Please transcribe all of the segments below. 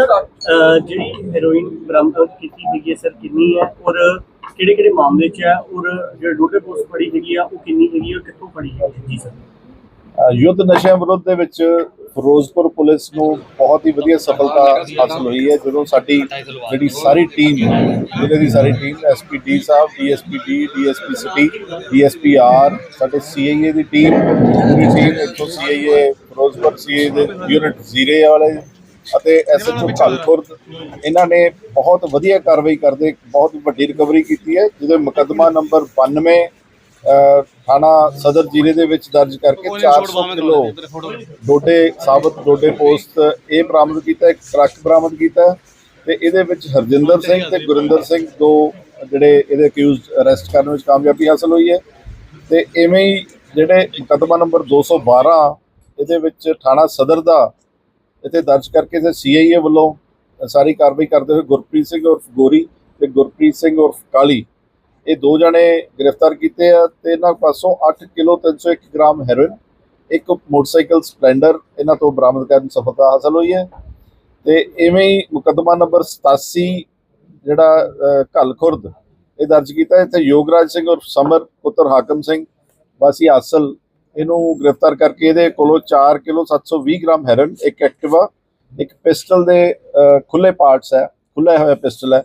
ਅਹ ਜਿਹੜੀ ਹੈਰੋਇਨ ਬਰਾਮਦ ਕੀਤੀ ਹੈਗੀ ਹੈ ਸਰ ਕਿੰਨੀ ਹੈ? ਔਰ ਕਿਹੜੇ ਕਿਹੜੇ ਮਾਮਲੇ 'ਚ ਹੈ? ਔਰ ਜਿਹੜੇ ਡੋਡੇ ਪੋਸਟ ਫੜੀ ਹੈਗੀ ਆ ਉਹ ਕਿੰਨੀ ਹੈਗੀ ਹੈ ਔਰ ਕਿੱਥੋਂ ਫੜੀ ਹੈਗੀ ਹੈ? ਜੀ ਸਰ ਅ, ਯੁੱਧ ਨਸ਼ਿਆਂ ਵਿਰੁੱਧ ਦੇ ਵਿੱਚ ਫਿਰੋਜ਼ਪੁਰ ਪੁਲਿਸ ਨੂੰ ਬਹੁਤ ਹੀ ਵਧੀਆ ਸਫਲਤਾ ਹਾਸਲ ਹੋਈ ਹੈ। ਜਦੋਂ ਸਾਡੀ ਜਿਹੜੀ ਸਾਰੀ ਟੀਮ ਜ਼ਿਲ੍ਹੇ ਦੀ ਸਾਰੀ ਟੀਮ ਐਸਪੀਡੀ ਸਾਹਿਬ DSP D DSP city DSP R ਸਾਡੇ ਸੀਆਈਏ ਦੀ ਟੀਮ ਪੂਰੀ ਟੀਮ ਇੱਥੋਂ ਸੀਆਈਏ ਫਿਰੋਜ਼ਪੁਰ ਸੀਏ ਦੇ ਯੂਨਿਟ ਜ਼ੀਰੇ ਵਾਲੇ ਅਤੇ ਐਸਐਚਓ ਖਲਖੁਰਦ ਇਹਨਾਂ ਨੇ ਬਹੁਤ ਵਧੀਆ ਕਾਰਵਾਈ ਕਰਦੇ ਬਹੁਤ ਵੱਡੀ ਰਿਕਵਰੀ ਕੀਤੀ ਹੈ ਜਿਹਦੇ ਮੁਕੱਦਮਾ ਨੰਬਰ 92 ਅ, ਥਾਣਾ ਸਦਰ ਜ਼ਿਲ੍ਹੇ ਦੇ ਵਿੱਚ ਦਰਜ ਕਰਕੇ 400 ਕਿਲੋ ਡੋਡੇ ਸਾਬਤ ਡੋਡੇ ਪੋਸਟ ਇਹ ਬਰਾਮਦ ਕੀਤਾ ਇੱਕ ਟਰੱਕ ਬਰਾਮਦ ਕੀਤਾ ਤੇ ਇਹਦੇ ਵਿੱਚ ਹਰਜਿੰਦਰ ਸਿੰਘ ਤੇ ਗੁਰਿੰਦਰ ਸਿੰਘ ਦੋ ਜਿਹੜੇ ਇਹਦੇ ਅਕਿਊਜ਼ਡ ਅਰੈਸਟ ਕਰਨ ਵਿੱਚ ਕਾਮਯਾਬੀ ਹਾਸਲ ਹੋਈ ਹੈ ਤੇ ਐਵੇਂ ਹੀ ਜਿਹੜੇ ਮੁਕੱਦਮਾ ਨੰਬਰ 212 ਇਹਦੇ ਵਿੱਚ ਥਾਣਾ ਸਦਰ ਦਾ ਇੱਥੇ ਦਰਜ ਕਰਕੇ ਤੇ ਸੀਆਈਏ ਵੱਲੋਂ ਸਾਰੀ ਕਾਰਵਾਈ ਕਰਦੇ ਹੋਏ ਗੁਰਪ੍ਰੀਤ ਸਿੰਘ ਉਰਫ ਗੋਰੀ ਤੇ ਗੁਰਪ੍ਰੀਤ ਸਿੰਘ ਉਰਫ ਕਾਲੀ। ਇਹ ਦੋ ਜਣੇ ਗ੍ਰਿਫਤਾਰ ਕੀਤੇ ਆ ਤੇ ਇਹਨਾਂ ਪਾਸੋਂ 8 ਕਿਲੋ 301 ਗ੍ਰਾਮ ਹੈਰੋਇਨ ਇੱਕ ਮੋਟਰਸਾਈਕਲ ਸਪਲੈਂਡਰ ਇਹਨਾਂ ਤੋਂ ਬਰਾਮਦ ਕਰਨ ਸਫਲਤਾ ਹਾਸਲ ਹੋਈ ਹੈ। ਤੇ ਇਵੇਂ ਹੀ ਮੁਕੱਦਮਾ ਨੰਬਰ 87 ਜਿਹੜਾ ਅ, ਘੱਲ ਖੁਰਦ ਇਹ ਦਰਜ ਕੀਤਾ ਇੱਥੇ ਯੋਗਰਾਜ ਸਿੰਘ ਉਰਫ ਸਮਰ ਪੁੱਤਰ ਹਾਕਮ ਸਿੰਘ ਵਾਸੀ ਆਸਲ ਇਹਨੂੰ ਗ੍ਰਿਫਤਾਰ ਕਰਕੇ ਇਹਦੇ ਕੋਲੋਂ 4 ਕਿਲੋ 720 ਗ੍ਰਾਮ ਹੈਰੋਇਨ ਇੱਕ ਐਕਟਿਵਾ ਇੱਕ ਪਿਸਟਲ ਦੇ ਅ, ਖੁੱਲੇ ਪਾਰਟਸ ਹੈ ਖੁੱਲਾ ਹੋਇਆ ਪਿਸਟਲ ਹੈ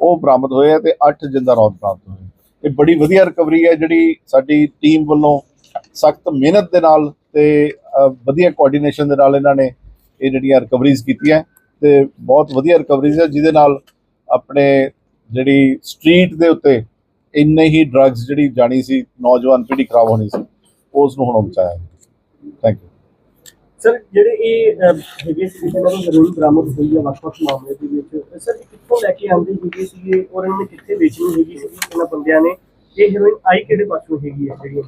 ਉਹ ਬਰਾਮਦ ਹੋਏ ਆ ਤੇ 8 ਜਿੰਦਾ ਰੌਦ ਬਰਾਮਦ ਹੋਏ ਇਹ ਬੜੀ ਵਧੀਆ ਰਿਕਵਰੀ ਹੈ ਜਿਹੜੀ ਸਾਡੀ ਟੀਮ ਵੱਲੋਂ ਸਖਤ ਮਿਹਨਤ ਦੇ ਨਾਲ ਤੇ ਵਧੀਆ ਕੋਆਰਡੀਨੇਸ਼ਨ ਦੇ ਨਾਲ ਇਹਨਾਂ ਨੇ ਇਹ ਜਿਹੜੀਆਂ ਰਿਕਵਰੀਜ਼ ਕੀਤੀਆਂ ਤੇ ਬਹੁਤ ਵਧੀਆ ਰਿਕਵਰੀਜ਼ ਹੈ ਜਿਹਦੇ ਨਾਲ ਆਪਣੇ ਜਿਹੜੀ ਸਟਰੀਟ ਦੇ ਉੱਤੇ ਇੰਨੇ ਹੀ ਡਰੱਗਸ ਜਿਹੜੀ ਜਾਣੀ ਸੀ ਨੌਜਵਾਨ ਪੀੜ੍ਹੀ ਖਰਾਬ ਹੋਣੀ ਸੀ। ਉਸ ਨੂੰ ਹੁਣ ਬਚਾਇਆ ਥੈਂਕ ਯੂ ਸਰ ਜਿਹੜੇ ਇਹ ਹੈਗੇ ਸੀ ਨੂੰ ਹੈਰੋਇਨ ਬਰਾਮਦ ਹੋਈ ਹੈ ਵੱਖ-ਵੱਖ ਮਾਮਲੇ ਦੇ ਵਿੱਚ। ਸਰ ਕਿੱਥੋਂ ਲੈ ਕੇ ਆਉਂਦੇ ਹੈਗੇ ਸੀਗੇ ਔਰ ਇਹਨਾਂ ਨੇ ਕਿੱਥੇ ਵੇਚਣੀ ਹੈਗੀ ਸੀ ਇਹਨਾਂ ਬੰਦਿਆਂ ਨੇ? ਇਹ ਹੈਰੋਇਨ ਆਈ ਕਿਹੜੇ ਪਾਸੋਂ ਹੈਗੀ ਹੈ ਜਿਹੜੀ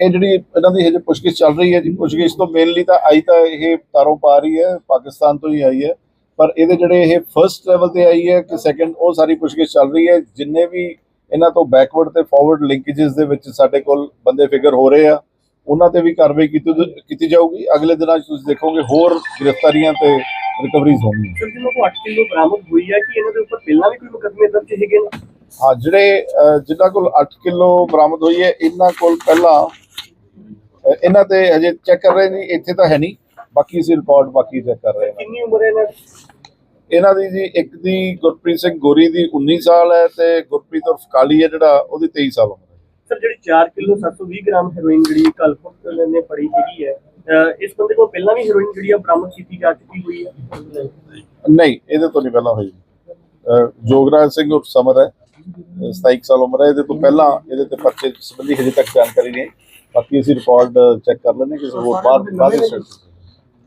ਇਹ? ਜਿਹੜੀ ਇਹਨਾਂ ਦੀ ਹਜੇ ਪੁੱਛਗਿੱਛ ਚੱਲ ਰਹੀ ਹੈ ਜੀ। ਪੁੱਛਗਿੱਛ ਤੋਂ ਮੇਨਲੀ ਤਾਂ ਆਈ ਤਾਂ ਇਹ ਤਾਰੋਂ ਪਾ ਰਹੀ ਹੈ ਪਾਕਿਸਤਾਨ ਤੋਂ ਹੀ ਆਈ ਹੈ। ਪਰ ਇਹਦੇ ਜਿਹੜੇ ਇਹ ਫਰਸਟ ਲੈਵਲ ਤੇ ਆਈ ਹੈ ਕਿ ਸੈਕੰਡ ਉਹ ਸਾਰੀ ਪੁੱਛਗਿੱਛ ਚੱਲ ਰਹੀ ਹੈ। ਜਿੰਨੇ ਵੀ ਇਹਨਾਂ ਤੋਂ ਬੈਕਵਰਡ ਤੇ ਫਾਰਵਰਡ ਲਿੰਕੇजेस ਦੇ ਵਿੱਚ ਸਾਡੇ ਕੋਲ ਬੰਦੇ ਫਿਗਰ ਹੋ ਰਹੇ ਆ ਉਹਨਾਂ ਤੇ ਵੀ ਕਾਰਵਾਈ ਕੀਤੀ ਕੀਤੀ ਜਾਊਗੀ। ਅਗਲੇ ਦਿਨਾਂ 'ਚ ਤੁਸੀਂ ਦੇਖੋਗੇ ਹੋਰ ਗ੍ਰਿਫਤਾਰੀਆਂ ਤੇ ਰਿਕਵਰੀਜ਼ ਹੋਣਗੀਆਂ। ਸਰ ਜਿਹਨਾਂ ਕੋਲ 8 ਕਿਲੋ ਬਰਾਮਦ ਹੋਈ ਹੈ ਕਿ ਇਹਨਾਂ ਦੇ ਉੱਪਰ ਪਹਿਲਾਂ ਵੀ ਕੋਈ ਮੁਕੱਦਮੇ ਦਰਜ ਹੈਗੇ ਨੇ? ਹਾਂ ਜਿਹੜੇ ਜਿਨ੍ਹਾਂ ਕੋਲ 8 ਕਿਲੋ ਬਰਾਮਦ ਹੋਈ ਹੈ ਇਹਨਾਂ ਕੋਲ ਪਹਿਲਾਂ ਇਹਨਾਂ ਤੇ ਹਜੇ ਚੈੱਕ ਕਰ ਰਹੇ ਨੇ ਇੱਥੇ ਤਾਂ ਹੈ ਨਹੀਂ। ਬਾਕੀ ਅਸੀਂ ਰਿਕਾਰਡ ਬਾਕੀ ਚੈੱਕ ਕਰ ਰਹੇ ਹਾਂ। ਕਿੰਨੀ ਉਮਰ ਹੈ ਇਹਨਾਂ ਦੀ? ਜੀ ਇੱਕ ਦੀ ਗੁਰਪ੍ਰੀਤ ਸਿੰਘ ਗੋਰੀ ਦੀ 19 ਸਾਲ ਹੈ ਤੇ ਗੁਰਪ੍ਰੀਤ ਉਰਫ ਕਾਲੀ ਹੈ ਜਿਹੜਾ ਉਹਦੀ 23 ਸਾਲ ਉਮਰ ਹੈ। ਸਰ ਜਿਹੜੀ 4 ਕਿਲੋ 720 ਗ੍ਰਾਮ ਹੈਰੋਇਨ ਜਿਹੜੀ ਕਲਪੁਰ ਨੇ ਫੜੀ ਹੈਗੀ ਹੈ ਇਸ ਬੰਦੇ ਕੋਲ ਪਹਿਲਾਂ ਵੀ ਹੈਰੋਇਨ ਜਿਹੜੀ ਆ ਬਰਾਮਦ ਕੀਤੀ ਜਾ ਚੁੱਕੀ ਹੋਈ ਹੈ? ਨਹੀਂ ਇਹਦੇ ਤੋਂ ਨਹੀਂ ਪਹਿਲਾਂ ਹੋਈ। ਜੋਗਰਾਜ ਸਿੰਘ ਉਰਫ ਸਮਰ ਹੈ ਅਹ, 27 ਸਾਲ ਉਮਰ ਹੈ ਇਹਦੇ ਤੋਂ ਪਹਿਲਾਂ ਇਹਦੇ ਤੇ ਪਰਚੇ ਸੰਬੰਧੀ ਹਜੇ ਤੱਕ ਜਾਣਕਾਰੀ ਨਹੀਂ। ਬਾਕੀ ਅਸੀਂ ਰਿਕਾਰਡ ਚੈੱਕ ਕਰ ਲੈਂਦੇ ਕਿਸੇ ਹੋਰ ਬਾਅਦ ਬਾਅਦ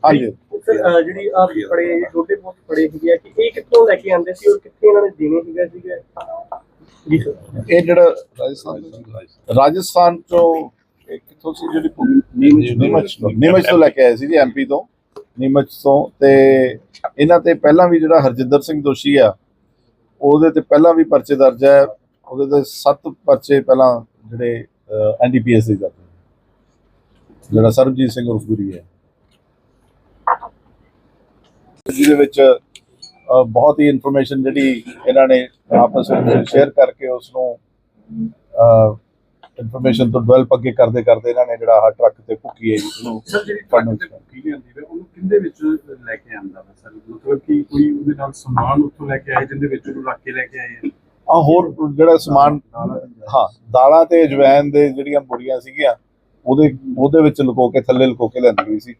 ਹਾਂਜੀ। ਸਰ ਜਿਹੜੀ ਆ ਫੜੇ ਛੋਟੇ ਬਹੁਤ ਫੜੇ ਹੈਗੇ ਆ ਕਿ ਇਹ ਕਿੱਥੋਂ ਲੈ ਕੇ ਆਉਂਦੇ ਸੀ ਔਰ ਕਿੱਥੇ ਇਹਨਾਂ ਨੇ ਦੇਣੇ ਸੀਗੇ? ਸਰ ਇਹ ਜਿਹੜਾ ਰਾਜਸਥਾਨ ਰਾਜਸਥਾਨ ਤੋਂ ਕਿੱਥੋਂ ਸੀ ਜਿਹੜੀ ਨੀਮਚ ਨੀਮਚ ਤੋਂ। ਲੈ ਕੇ ਆਏ ਸੀ ਜੀ ਐਮਪੀ ਤੋਂ। ਨੀਮਚ ਤੋਂ ਤੇ ਇਹਨਾਂ ਤੇ ਪਹਿਲਾਂ ਵੀ ਜਿਹੜਾ ਹਰਜਿੰਦਰ ਸਿੰਘ ਦੋਸ਼ੀ ਆ ਉਹਦੇ ਤੇ ਪਹਿਲਾਂ ਵੀ ਪਰਚੇ ਦਰਜ ਹੈ ਉਹਦੇ ਤੇ 7 ਪਰਚੇ ਪਹਿਲਾਂ ਜਿਹੜੇ ਐਨਡੀਪੀਐਸ ਦੇ ਦਰਜ। ਜਿਹੜਾ ਸਰਬਜੀਤ ਸਿੰਘ ਉਰਫ ਗੁਰੀ ਹੈ ਜਿਹਦੇ ਵਿੱਚ ਬਹੁਤ ਹੀ ਇਨਫੋਰਮੇਸ਼ਨ ਜਿਹੜੀ ਇਹਨਾਂ ਨੇ ਆਪਸ ਵਿੱਚ ਸ਼ੇਅਰ ਕਰਕੇ ਉਸ ਨੂੰ ਇਨਫੋਰਮੇਸ਼ਨ ਤੋਂ ਡਿਵੈਲਪ ਅੱਗੇ ਕਰਦੇ ਕਰਦੇ ਇਹਨਾਂ ਨੇ ਜਿਹੜਾ ਆਹ ਟਰੱਕ ਤੇ ਭੁੱਕੀ ਹੈ ਉਹਨੂੰ ਸਰ ਜਿਹੜੀ ਫੜਨ ਟਰੱਕ ਤੇ ਭੁੱਕੀ ਲਿਆਂਦੀ ਵੇ ਉਹਨੂੰ ਕਿੰਦੇ ਵਿੱਚ ਲੈ ਕੇ ਆਂਦਾ ਵਾ ਸਰ? ਮਤਲਬ ਕਿ ਕੋਈ ਉਹਦੇ ਨਾਲ ਸਮਾਨ ਉੱਥੋਂ ਲੈ ਕੇ ਆਏ ਜਿੰਦੇ ਵਿੱਚ ਉਹਨੂੰ ਰੱਖ ਕੇ ਲੈ ਕੇ ਆਏ ਆ? ਹੋਰ ਜਿਹੜਾ ਸਮਾਨ ਹਾਂ ਦਾਲਾਂ ਤੇ ਅਜਵਾਇਨ ਦੇ ਜਿਹੜੀਆਂ ਬੁਰੀਆਂ ਸੀਗੀਆਂ ਉਹਦੇ ਉਹਦੇ ਵਿੱਚ ਲੁਕੋ ਕੇ ਥੱਲੇ ਲੁਕੋ ਕੇ ਲੈਂਦੀ ਸੀ।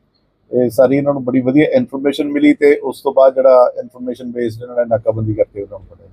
ਇਹ ਸਾਰੀ ਇਹਨਾਂ ਨੂੰ ਬੜੀ ਵਧੀਆ ਇਨਫੋਰਮੇਸ਼ਨ ਮਿਲੀ ਤੇ ਉਸ ਤੋਂ ਬਾਅਦ ਜਿਹੜਾ ਇਨਫੋਰਮੇਸ਼ਨ ਬੇਸਡ ਇਹਨਾਂ ਨੇ ਨਾਕਾਬੰਦੀ ਕਰਕੇ ਉਹਨਾਂ ਨੂੰ ਫੜਿਆ